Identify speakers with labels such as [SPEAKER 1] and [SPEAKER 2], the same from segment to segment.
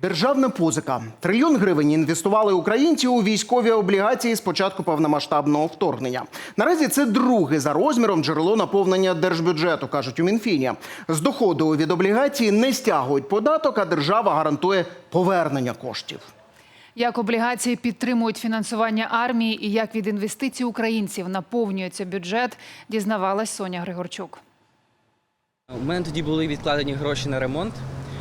[SPEAKER 1] Державна позика. Трильйон гривень інвестували українці у військові облігації з початку повномасштабного вторгнення. Наразі це друге за розміром джерело наповнення держбюджету, кажуть у Мінфіні. З доходу від облігації не стягують податок, а держава гарантує повернення коштів.
[SPEAKER 2] Як облігації підтримують фінансування армії і як від інвестицій українців наповнюється бюджет, дізнавалась Соня Григорчук.
[SPEAKER 3] У мене тоді були відкладені гроші на ремонт.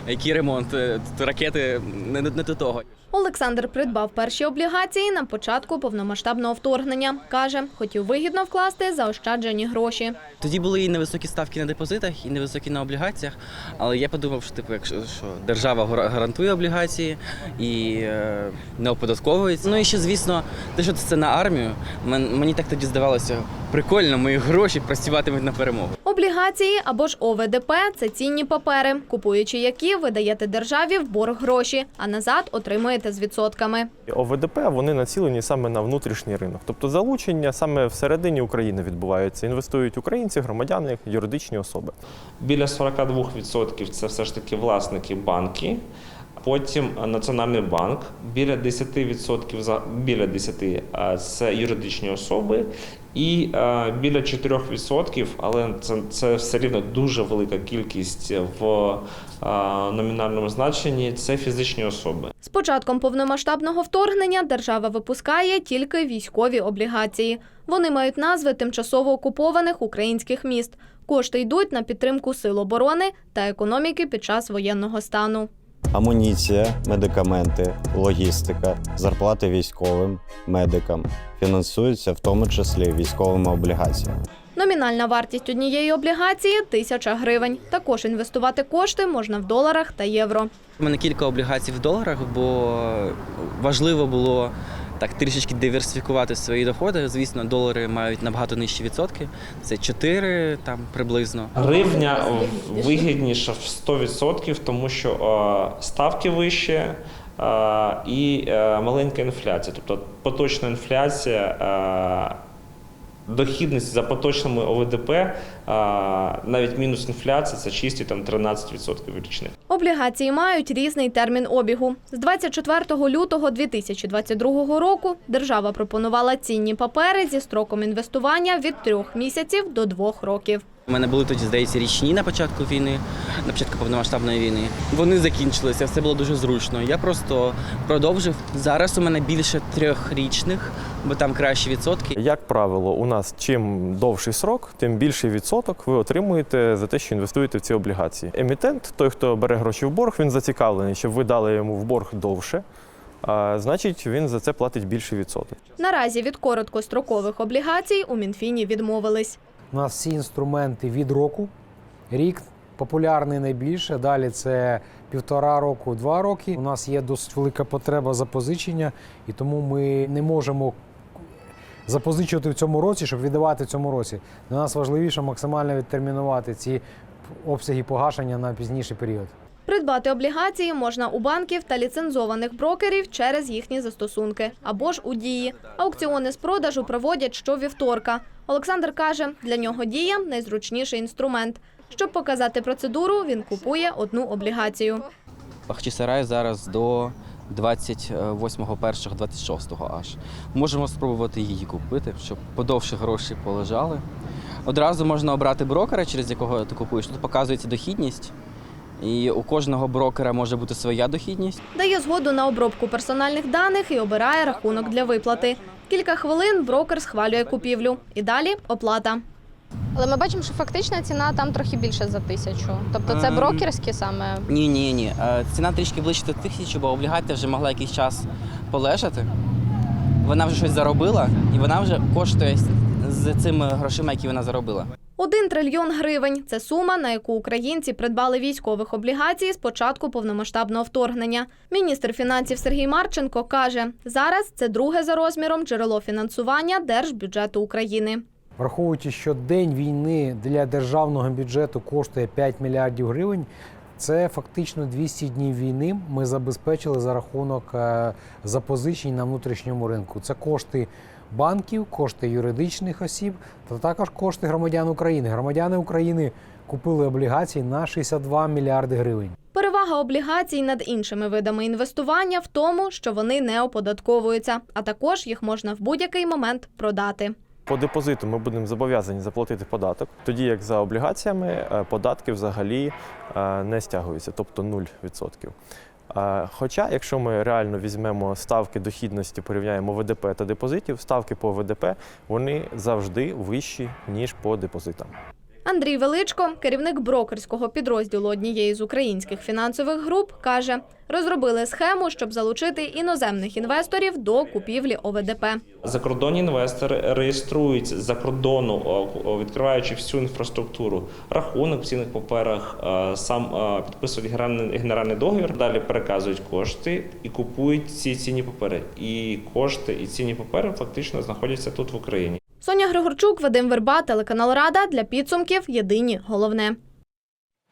[SPEAKER 3] Який ремонт? Е, Ракети не, не, не до того.
[SPEAKER 4] Олександр придбав перші облігації на початку повномасштабного вторгнення. Каже, хотів вигідно вкласти заощаджені гроші.
[SPEAKER 3] Тоді були і невисокі ставки на депозитах, і невисокі на облігаціях. Але я подумав, що типу, якщо що держава гарантує облігації і е, не оподатковується. Ну і ще, звісно, те, що це на армію, мені так тоді здавалося прикольно, мої гроші працюватимуть на перемогу.
[SPEAKER 4] Облігації або ж ОВДП – це цінні папери, купуючи які ви даєте державі в борг гроші, а назад отримуєте з відсотками.
[SPEAKER 5] ОВДП вони націлені саме на внутрішній ринок, тобто залучення саме всередині України відбувається. Інвестують українці, громадяни, юридичні особи.
[SPEAKER 6] Біля 42% це все ж таки власники банки. Потім Національний банк, біля 10%, за- біля 10 а, це юридичні особи, і е, біля 4%, але це, це все рівно дуже велика кількість в е, номінальному значенні. Це фізичні особи.
[SPEAKER 4] З початком повномасштабного вторгнення держава випускає тільки військові облігації. Вони мають назви тимчасово окупованих українських міст. Кошти йдуть на підтримку сил оборони та економіки під час воєнного стану.
[SPEAKER 7] Амуніція, медикаменти, логістика, зарплати військовим, медикам фінансуються в тому числі військовими облігаціями.
[SPEAKER 4] Номінальна вартість однієї облігації – тисяча гривень. Також інвестувати кошти можна в доларах та євро.
[SPEAKER 3] У мене кілька облігацій в доларах, бо важливо було так трішечки диверсифікувати свої доходи. Звісно, долари мають набагато нижчі відсотки. Це 4 там приблизно.
[SPEAKER 6] Гривня вигідніша в 100%, тому що ставки вищі і е, маленька інфляція. Тобто поточна інфляція, дохідність за поточними ОВДП, навіть мінус інфляція це чисті там 13% річних.
[SPEAKER 4] Облігації мають різний термін обігу. З 24 лютого 2022 року держава пропонувала цінні папери зі строком інвестування від трьох місяців до двох років.
[SPEAKER 3] У мене були тоді, здається, річні на початку війни, на початку повномасштабної війни. Вони закінчилися, все було дуже зручно. Я просто продовжив. Зараз у мене більше трьохрічних, бо там кращі відсотки.
[SPEAKER 5] Як правило, у нас чим довший срок, тим більший відсоток ви отримуєте за те, що інвестуєте в ці облігації. Емітент, той, хто бере гроші в борг, він зацікавлений, щоб ви дали йому в борг довше. А, значить, він за це платить більший відсоток.
[SPEAKER 4] Наразі від короткострокових облігацій у Мінфіні відмовились.
[SPEAKER 8] У нас всі інструменти від року. Рік популярний найбільше. Далі це півтора року, два роки. У нас є досить велика потреба запозичення, і тому ми не можемо запозичувати в цьому році, щоб віддавати в цьому році. Для нас важливіше максимально відтермінувати ці обсяги погашення на пізніший період.
[SPEAKER 4] Придбати облігації можна у банків та ліцензованих брокерів через їхні застосунки або ж у дії. Аукціони з продажу проводять щовівторка. Олександр каже, для нього дія найзручніший інструмент. Щоб показати процедуру, він купує одну облігацію.
[SPEAKER 3] Бахчисарай зараз до 28.01.26 аж. Можемо спробувати її купити, щоб подовше гроші полежали. Одразу можна обрати брокера, через якого ти купуєш. Тут показується дохідність. І у кожного брокера може бути своя дохідність.
[SPEAKER 4] Дає згоду на обробку персональних даних і обирає рахунок для виплати. Кілька хвилин брокер схвалює купівлю. І далі оплата.
[SPEAKER 9] Але ми бачимо, що фактична ціна там трохи більше за тисячу. Тобто це
[SPEAKER 3] Ем.
[SPEAKER 9] брокерські саме.
[SPEAKER 3] Ні, ні, ні. Е, Ціна трішки ближче до тисячі, бо облігація вже могла якийсь час полежати. Вона вже щось заробила, і вона вже коштує з цими грошима, які вона заробила.
[SPEAKER 4] Один трильйон гривень це сума, на яку українці придбали військових облігацій з початку повномасштабного вторгнення. Міністр фінансів Сергій Марченко каже, зараз це друге за розміром джерело фінансування держбюджету України.
[SPEAKER 8] Враховуючи, що день війни для державного бюджету коштує 5 мільярдів гривень, це фактично 200 днів війни ми забезпечили за рахунок е, запозичень на внутрішньому ринку. Це кошти банків, кошти юридичних осіб та також кошти громадян України. Громадяни України купили облігації на 62 мільярди гривень.
[SPEAKER 4] Перевага Перевага облігацій над іншими видами інвестування в тому, що вони не оподатковуються, а також їх можна в будь-який момент продати.
[SPEAKER 5] По депозиту ми будемо зобов'язані заплатити податок, тоді як за облігаціями е, податки взагалі е, не стягуються, тобто 0%. Е, Хоча, якщо ми реально візьмемо ставки дохідності, порівняємо ВДП та депозитів, ставки по ВДП вони завжди вищі ніж по депозитам.
[SPEAKER 4] Андрій Величко, керівник брокерського підрозділу однієї з українських фінансових груп, каже, розробили схему, щоб залучити іноземних інвесторів до купівлі ОВДП.
[SPEAKER 6] Закордонні інвестори реєструють за кордону, відкриваючи всю інфраструктуру, рахунок в цінних паперах, е, сам е, підписують генеральний договір, далі переказують кошти і купують ці цінні папери. І кошти і цінні папери фактично знаходяться тут в Україні.
[SPEAKER 4] Соня Григорчук, Вадим Верба, телеканал Рада для підсумків. Єдині головне.